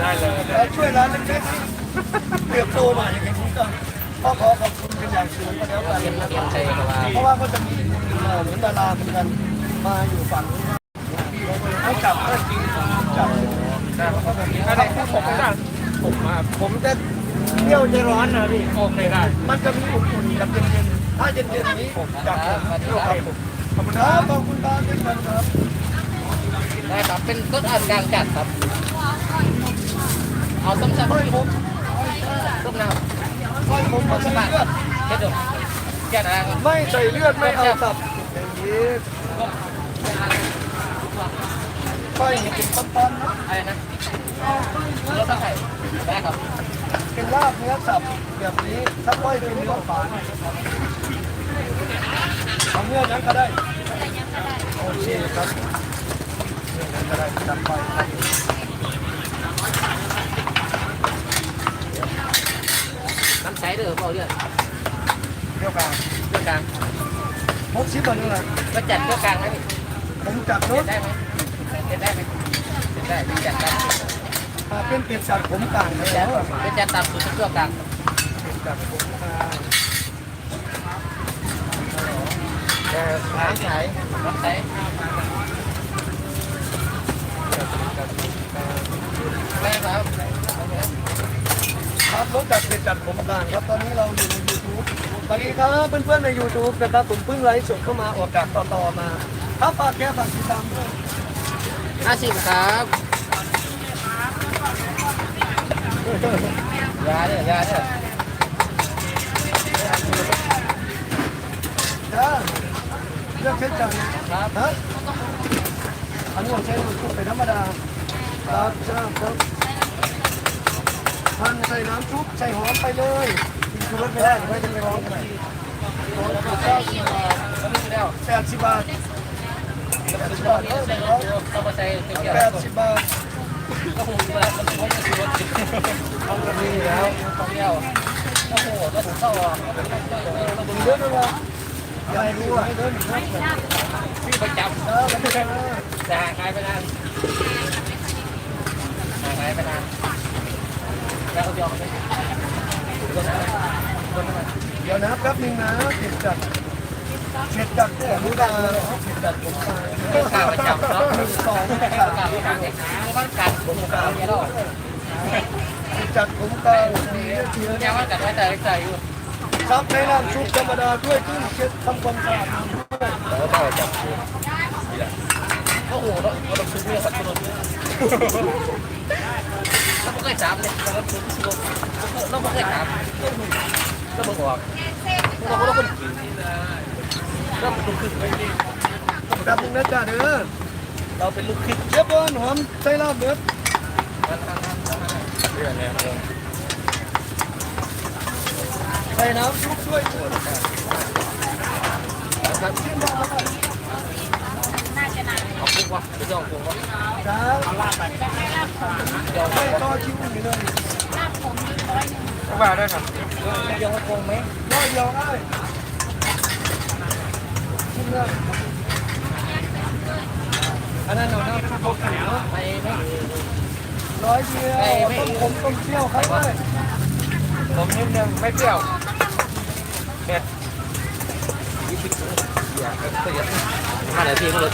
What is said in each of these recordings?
ได้เลยแล้วช่วยร้านเล็กๆเติบโตหน่อยอย่างนี้ก็ก็ขอขอบคุณเป็นอย่างสูงก็แล้วกันนะครับใช่ครับว่าเพราะว่าก็จะมีเอ่อเหมือนดาราเหมือนกันมาอยู่ฝั่งนู้นให้จับให้กินจับอะไรผมจะผมมาผมจะเที่ยวจะร้อนนะพี่โอเคได้ มันจะมีอุ่นๆกับเย็นๆถ้าเย็นๆนี้ผมจับเที่ยวครับผมขอบคุณครับขอบคุณตาเป็นกันครับได้ครับเป็นต้นอ่อนกลางจัดครับ เอาส้มตำค่อยผมส้มน้ค่อยผมมาำใส่บาทเลือดเช็ดดแก่อะไรไม่ใส่เลือดไม่เอาตับอย่างนี้ค่อยเป็นตอนๆนะอะไรนะรสไข่ได้ครับเป็นลาบเนื้อสับแบบนี้ถ้าค่อยเป็นเนื้อฝานเอาเนื้อนั้นก็ได้โอเคครับเนื้อนั้นก็ได้จัดไปครับ น้ำใส เด้อเปล่าเลือดเที่ยวกลางเลือดกลางพกชิปมันนี่แหละก็จัดเลือดกลางไหมพี่ผมจัดเช็นู้ดนได้ไหมเช็ดได้ไหมเช็ดได้จัดได้ถ้าเป็นเป็ดจัดผมกลางเป็แล้นวจัดตามสูตรเลือดกลางเป็ดจัดผมกลางแต่ร้านไหนน้ำใสได้ครับ ครับรถจัดเป็ดจัดผมกลางครับ ตอนนี้เราอยู่ใน YouTube สวัสดีครับเพื่อนๆใน YouTube นะครับผมเพิ่งไลฟ์สดเข้ามาออกจากต่อๆมาครับฝากแกฝากติดตามด้วยห้าสิบครับยาเด้อยาเด้อจ้าเลือกเช่นกันครับฮะอันนี้ผมใช้ลูกชุบเป็นธรรมดาครับจ้าครับ ทานใส่น้ำชุบใส่หอมไปเลยกินชูรสไม่ได้ไม่จะไปร้องกันร้องกันเก้าสิบบาทแปดสิบบาทแปดสิบบาทเออร้องต้องมาใส่เกี่ยวแปดสิบบาทก็หูเวลามันไม่ได้ซื้อรถเอาแบบนี้แล้วต้องเที่ยวก็หูก็ถูกเข้าอะมึงเดินมาอย่าให้รู้ว่าให้เดินนะพี่ประจเออมันไม่ใช่นะำแต่หายไปนานห่งหายไปนาน เดี๋ยวนะแป๊บนึงนะเก็บจัดเก็บจัดแต่รู้ได้เลยเก็บจัดผมมาเป็นข่าวประจำเนาะหนึ่งสองข่าสาวมประจำเนี่ยบ้านกันผมข่าวเนี่ยเราเก็บจัดผมกลางดีเชื้อยังว่ากันไว้แต่ใจอยู่ซับในน้ำชุบธรรมดาด้วยขึ้นเช็ดทำความสะอาดด้วยแล้วก็จับก็หูเราเราซื้อเนี่ยสักคน เรามเคยจับเลยเราซื้อเราไม่เคยจับเราบอกว่าเราเราคนเราเป็นลูกครึ่งไปแป๊บนึงนะจ๊ะเด้อเราเป็นลูกครึ่งเชฟบอลหอมใส่ลาบเบิดเรื่องเนี่ยใส่น้ำชุบด้วยครับเอาคุกวะไม่ยอมคุกวยวให้ต่วอยู่เลยก็มาได้ครับ เดี๋ยวคงไหมร้อยเดียวได้ชิ้นเนื้ออันนั้นเราน้ำชุบเขาเนาะไปไหมร้อยเด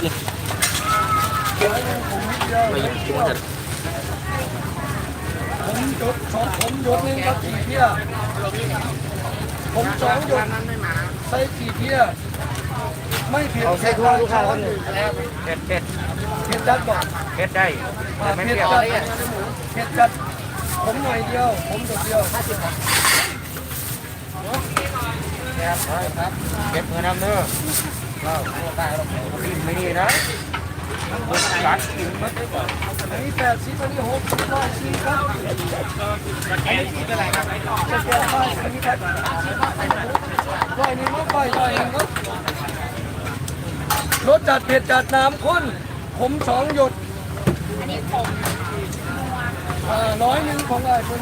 ี ยวต้มขมต้มเชี่ยวครับเลยผมนิดนึงไม่เปรี้ยวเผ็ดอยากเสียมาไหนพี่ก็รถอีกร้อยหนึ่งผมยกเชี่นยวกันผมสองผมหยดหนึ่งกับกี่เที่ยผมสองหยดใส่กี่เที่ยไม่เผ็ดใส่ทุกลูกค้าคนหนึ่งเผ็ดเผ็ดเผ็ดจัดก่อนเผ็ดได้แต่ไม่เผ็ดเปรี้ยวจัดเผ็ดจัดผมหน่อยเดียว ผมหยดเดียวห้าสิบครับครับเผ็ดเหมือนน้ำเนื้อเราได้เรากินไม่ดีนะ นไม่แปดสิบอันนี้หกสิบร้อยสี่ครับอันนี้กินอะไรครับจะแก้ไปอันนี้แปดร้อยหนึ่งก็ไปร้อยหนึ่งก็รสจัดเผ็ดจัดน้ำข้นผมสองหยด อันนี้ผมอ่าร้อยหนึ่งของอะไรคุณ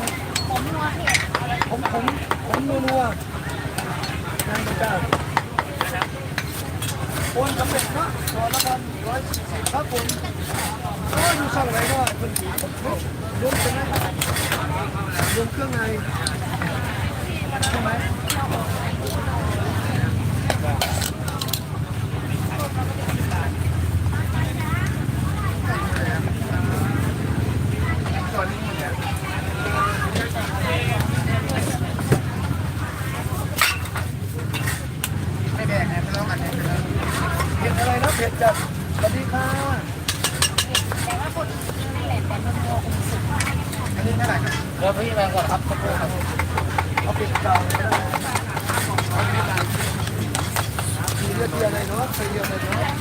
ผมนัวเผ็ดผมผมผมนัวนัวนั่นก็ได้ คนสำเร็จนะตอนละพันร้อยสี่สิบครับผมก็อยู่สั่งไหนก็คนผีรวมเป็นไหมรวมเครื่องในใช่ไหมแดงนะไม่ต้องอันนี้เลย เผ็ดอะไรนะเผ็ดจัดสวัสดีค่ะ แต่ว่าคนนั่นแหละแต่มันโมกุสุก อันนี้เท่าไหร่ครับ เดี๋ยวพี่มาก่อนครับสักครู่ครับ เอาเผ็ดเก่าเลยนะมีเลือดเยอะเลยเนาะใส่เยอะเลยเนาะ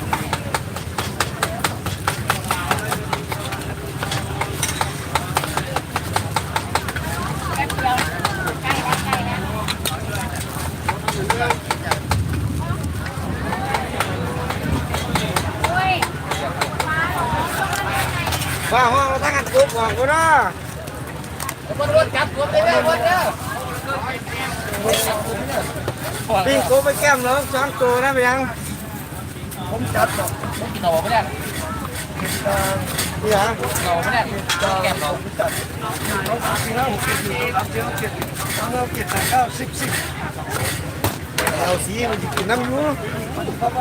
แป๊บเดียวใกล้แล้วใกล้แล้วโอ้ย ว่าห้องเราตั้งกันกรุ๊ปก่อนกูนะ วน วนจับวนไปเรื่อยวนเด้อปิ้งกรุ๊ปไปแก้มน้องสองตัวนะไปยัง ผมจัดบอกกินหน่อไม่ได้เผ็ดกลางนี่ฮะหน่อไม่ได้แก้มเราจัดเขาสามสี่ห้าหกเจ็ดอยู่ครับเจ็ดเจ็ดสองเก้าเจ็ดแปดเก้าสิบสิบเราสีมันจะกินน้ำอยู่เข้าไป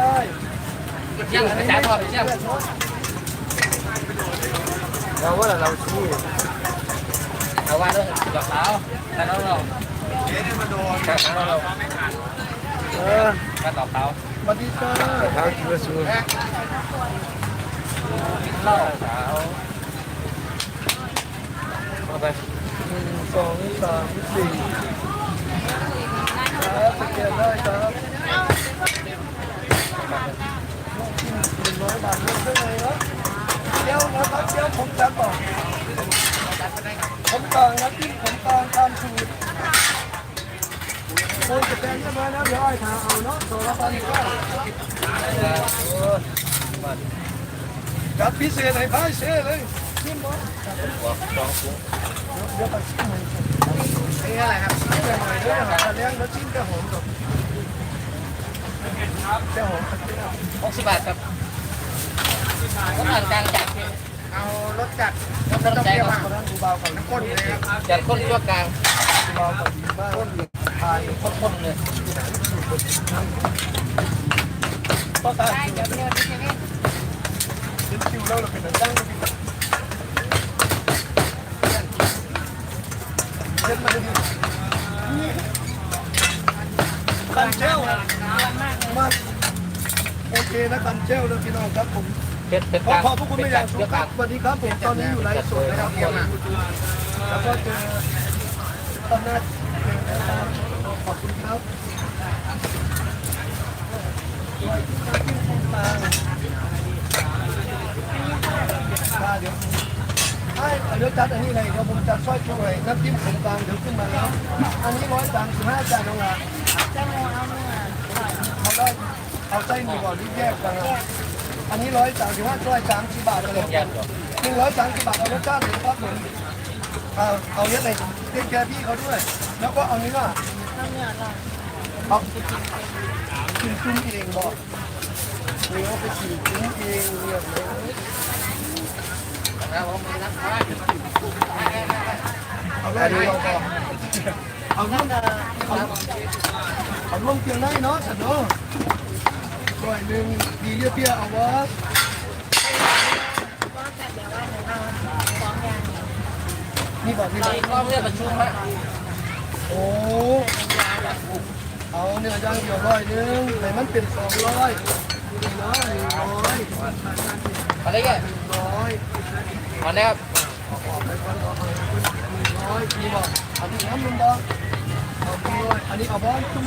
ยังไปจ่ายทอดไปยังเราว่าเราสี เอาว่าเด้อกับเขาแต่เราเราแต่เราเราเออการตอบเขาสวัสดีจ้าทางคิวสูงเล่าเขาเอาไปหนึ่งสองสามสี่ครับสแกนได้ครับหนึ่งร้อยบาทเพิ่มได้เลยนะเดี๋ยวนะครับเดี๋ยวผมจัดบอก ผมต่างนะที่ผมต่างตามสูตรโอนสแกนเรียบร้อแล้วเดี๋ยวไอ้ทาเอาเนาะตัวละพันเก้าจัดพิเศษให้พายเซ่เลยชิมบ่สองถุงเดี๋ยวไปชิมให้นี่อะไรครับชิมหน่อยเด้อหาเลี้ยงแล้วชิมแต่หอมก่อนแต่หอมหกสิบบาทครับก็ผ่านกลางจัด เอารสจัดก็ต้องใจเดี๋ยวก่อนมาดูเบาก่อนข้นเลยครับจัดคนชั่วกลางดูเบาก่อนดีมากทานคนๆเลยก็ทานได้เดี๋ยวเดี๋ยวดิเซเว่นถึงคิวแล้วเราเป็นดั้งเช่นมาดูกันเจ้า มาโอเคนะกันเจ้าแล้วพี่น้องครับผม เผ็ดเผ็ดขอกางขอบพระคุณเผ็ไม่อกาย่างงสูชั่วงกคลารังบสวัสดีครับผมตอนนี้อยู่ไลฟ์สดนะครับแล้วก็เจอตอนนั้นขอบคุณครับเดี๋ยวใช่เดี๋ยวจัดอันนี้เลยเดี๋ยวผมจัดสร้อยช่วยน้ำจิ้มขนมตาลเดี๋ยวขึ้นมาแล้ว อันนี้ร้อยสามสิบห้าจานน้องละเจ้าโมเอาเนื้อเอาได้เอาไส้หมี่ก่อนที่แยกกันนะ อันนี้ร้อยสามสิบห้าร้อยสามสิบบาทเลยยันก่อนหนึ่งร้อยสามสิบบาทเอารสชาติเลยครับผมเอาเอาเยอะเลยเรียกแกพี่เขาด้วย แล้วก็เอานี้ว่าเอาเนื้อเราเอากินจุ้มเองบอกเนื้อไปฉีกจุ้มเองเรียบเลยแล้วมมีนักข่าวเอาได้เลยเอาเอาน้ำเอาเอาลงเตียงได้เนาะสันเนาะ ร้อยหนึ่งดีเรียบเปียเอาวะก็แต่เดี๋ยวว่าหนูเอาสองอย่างนี่บอกนี่บอกก็เพื่อประชุมฮะโอ้เอาเนื้อย่างเดียวร้อยหนึงแต่มันเป็นสองร้อยนี่เนาะหนึ่งร้อยอะไรแกร้อยเอาแนวร้อยนี่บอกอันนี้น้ำมันบอกเอาไปร้อยอันนี้เอาบ้อนจุ่ม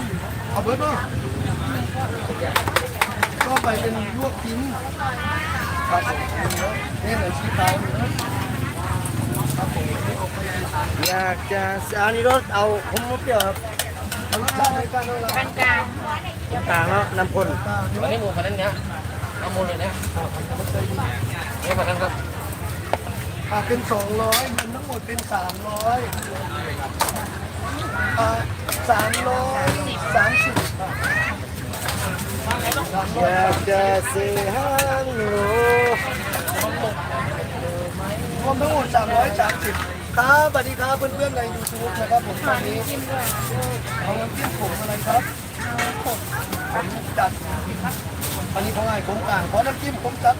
เอาเบิร์ด เนาไปเป็นลวกกินครับผมนี่เหลือชีเตาครับผมอยากจะอันนี้รถเอาผมเปรี้ยวครับการเอาละกลางกลางต่างแล้วน้ำข้นตาเดี๋ยววันนี้หมูพันนั้นเนี้ยเอาหมูเลยเนี่ยนี่พันนั้นครับเป็นสองร้อยมันทั้งหมดเป็นสามร้อยสามร้อยสา อยากจะซื้อห้างหนูรวมทั้งหมด330ครับสวัสดีครับเพื่อนๆใน YouTube นะครับผมตอนนี้เอาน้ำจิ้มผมอะไรครับผมจัดอันนี้เขาไงผมกลางเพราะน้ำจิ้มผมจัด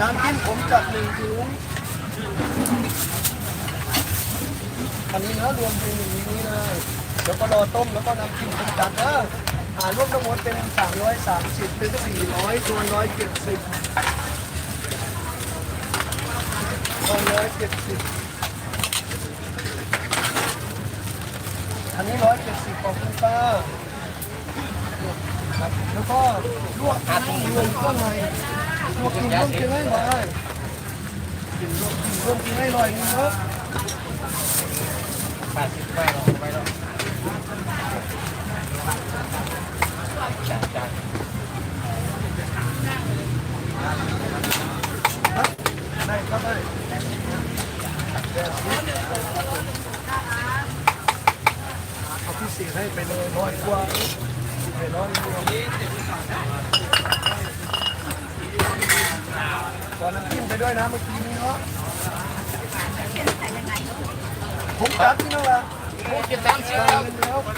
น้ำจิ้มผมจัดหนึ่งถุงอันนี้นะรวมเป็นอย่างนี้เลยเดี๋ยวก็รอต้มแล้วก็น้ำจิ้มผมจัดนะ อ่ารรวมทั้งหมดเป็น 330 เป็น 400ส่วน170ร้อยเจ็ดสิบอันนี้ร้อยเจ็ดสิบขอบคุณป้าครับแล้วก็ลวกอาตุ้งรวมเครื่องในลวกกินร่วมกินให้หน่อยกินร่วมกินให้หน่อยนึงเนาะแปดสิบไปลงไปลงจานจาน ครับได้ครับได้เอาพิเศษให้ไปเลยร้อยกว่าไปร้อยกว่าขอน้ำจิ้มไปด้วยนะเมื่อกี้นี้เนาะ ผมจัดที่นั่นแหละ พูดกินสามสิบ จ่ายเงินแล้ว สาม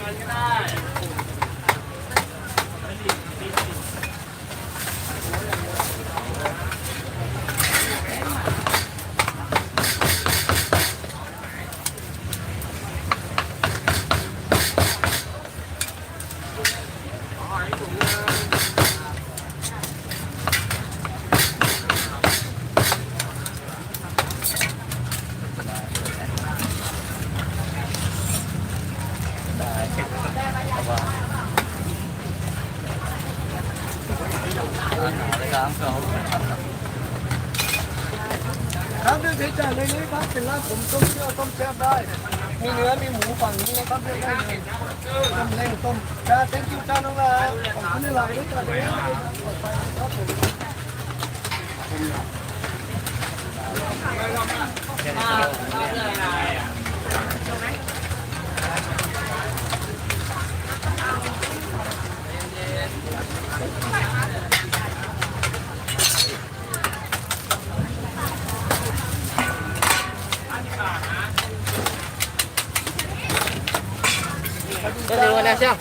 สอง ครับเรื่องใช้จ่ายในนี้ครับเป็นร้านผมต้มเชื่อต้มแซ่บได้ มีเนื้อมีหมูฝั่งนี้นะครับเลือกได้เลยต้มเล้งต้มจ้าเต็มคิวจ้าน้องลาขอบคุณในไลน์ด้วยจ้าเดียวปลอดภัยครับผมก็ ดูนะเชียว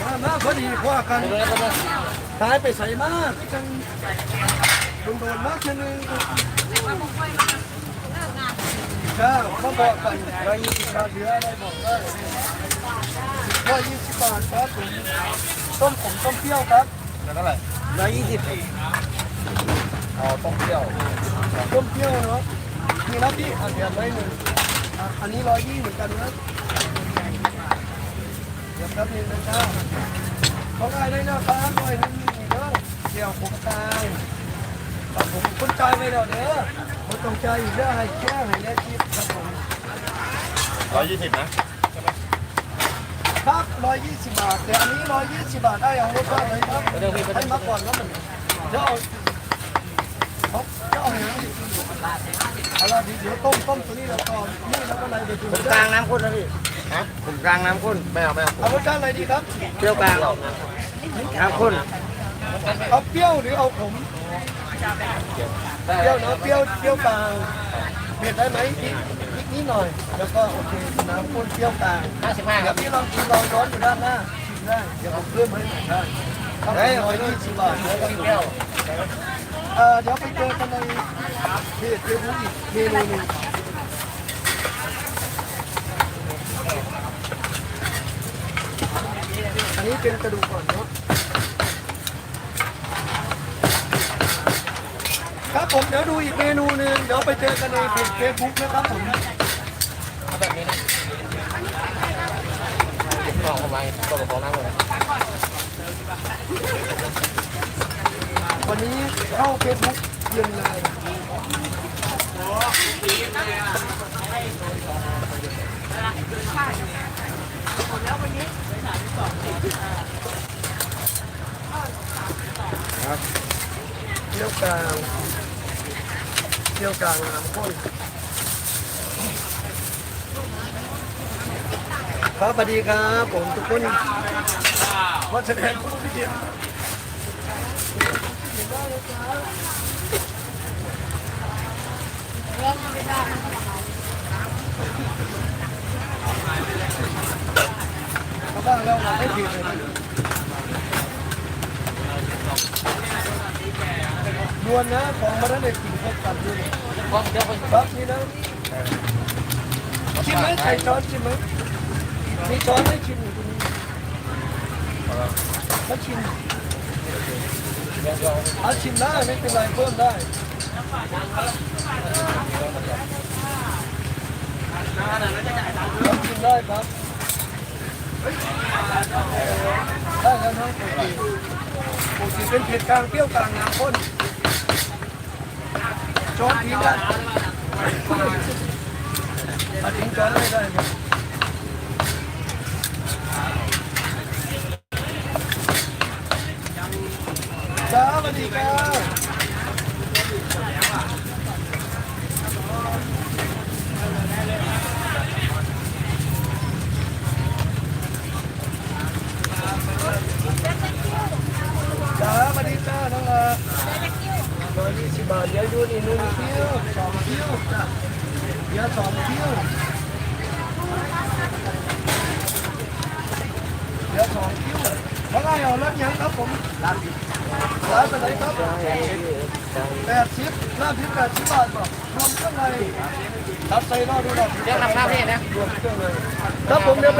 มามาพอดีว่ากันตายไปใส่มากจังโดนโดนมากแค่นึงจ้าเขาบอกกันร้อยยี่สิบบาทเหลืออะไรบอกได้ร้อยยี่สิบบาทครับผม ต้มผมต้มเปรี้ยวครับเท่าไหร่ร้อยยี่สิบอ๋อต้องเที่ยวต้มเปรี้ยวเนาะมีนะพี่อันเดียวร้อยหนึ่งอะอันนี้ร้อยยี่เหมือนกันนะเดี๋ยวแป๊บนึงนะจ้าเขาได้ได้นะครับร้อยหนึ่งเด้อเดี๋ยวผมตายครับผมคนใจไม่แล้วเด้อผมต้องใจอีกเด้อให้แค่ให้แน่ชิปครับผมร้อยยี่สิบนะ ครับร้อยยี่สิบบาทแต่อันนี้ร้อยยี่สิบบาทได้เอารถบ้าเลยครับให้มาก่อนแล้วมันเดี๋ยวเอาเขาเดี๋ยวเอาหางเอาละเดี๋ยวต้มต้มตัวนี้แล้วก่อนนี่แล้วก็อะไรเดี๋ยวดูผมกลางน้ำข้นนะพี่ฮะผมกลางน้ำข้นไม่เอาไม่เอาเอารสชาติอะไรดีครับเปรี้ยวกลางน้ำข้นเอาเปรี้ยวหรือเอาขมเปรี้ยวเนาะเปรี้ยวเปรี้ยวกลางเผ็ดได้ไหมพริกพริก นิดหน่อย แล้วก็โอเคน้ำข้นเปรี้ยวกลางห้าสิบห้าคเดี๋รัยวบพี่ลองกินลองร้อนอยู่ด้านหน้าชิมได้เดี๋ยวผมเพิ่มให้ได้ครับร้อยยี่สิบบาทเดี๋ยวเราเปดูรี้ยวเอ่อเดี๋ยวไปเจอกันในเพจเฟซบุ๊กอีกเมนูหนึงอันนี้เป็นกระดูกก่อนเนาะครับผมเดี๋ยวดูอีกเมนูหนึ่งเดี๋ยวไปเจอกันในเพจเฟซบุ๊กนะครับผม เอาแบบนี้นะ เก็บของเข้ามาตัวกับของน้ำเลยวันนี้เข้าเฟซบุ๊กเย็นเลยเที่ยวกลางเที่ยวกลางน้ำข้น ครับสวัสดีครับผมทุกคนมาแสดงความคิดเห็นเขาบ้างแล้วมันไม่ผิดเลยดวนนะของมาได้วเลยกินครบกันด้วยครับนี่นะชิมไหมใส่ช้อนชิมไหม มีช้อนให้ชิมอยู่ชิมเอาชิมได้ไม่เป็นไรเพิ่มได้ชิมได้ครับได้แล้วนะปกติเป็นเผ็ดกลางเปรี้ยวกลางน้ำข้นช้อนทิ้งได้ถ้าทิ้งช้อนไม่ได้ครับ จ้าสวัสดีครับจ้าสวัสดีจ้าน้องละร้อยยี่สิบบาทเดี๋ยวดูนี่หนึ่งคิ้วสองคิวจ้ะเดี๋ยวสองคิวเดี๋ยวสองคิ้วแล้วก็เอารถยังครับผมร้านร้านอะไรครับ แปดสิบร้านที่แปดสิบบาทก่อนรวมเครื่องในรับใส่รอดูหน่อยเดี๋ยวรับหน้าพี่นะรวมเครื่องเลยครับผมเดี๋ยวไป